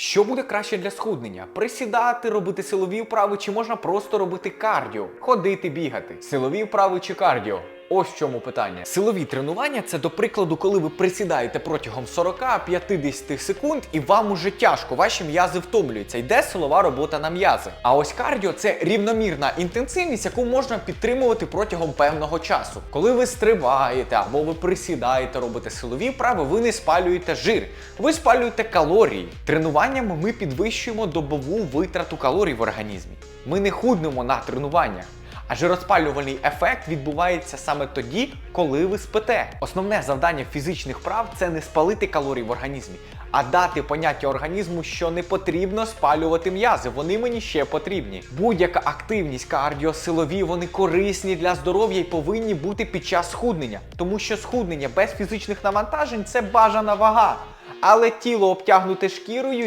Що буде краще для схуднення? Присідати, робити силові вправи, чи можна просто робити кардіо, ходити, бігати? Силові вправи чи кардіо? Ось в чому питання. Силові тренування це до прикладу, коли ви присідаєте протягом 40-50 секунд, і вам уже тяжко, ваші м'язи втомлюються. Йде силова робота на м'язи. А ось кардіо це рівномірна інтенсивність, яку можна підтримувати протягом певного часу. Коли ви стрибаєте або ви присідаєте, робите силові вправи, ви не спалюєте жир, ви спалюєте калорії. Тренуваннями ми підвищуємо добову витрату калорій в організмі. Ми не худнемо на тренуваннях. А жироспалювальний ефект відбувається саме тоді, коли ви спите. Основне завдання фізичних прав це не спалити калорії в організмі, а дати поняття організму, що не потрібно спалювати м'язи. Вони мені ще потрібні. Будь-яка активність, кардіо, силові, вони корисні для здоров'я і повинні бути під час схуднення, тому що схуднення без фізичних навантажень це бажана вага. Але тіло обтягнуте шкірою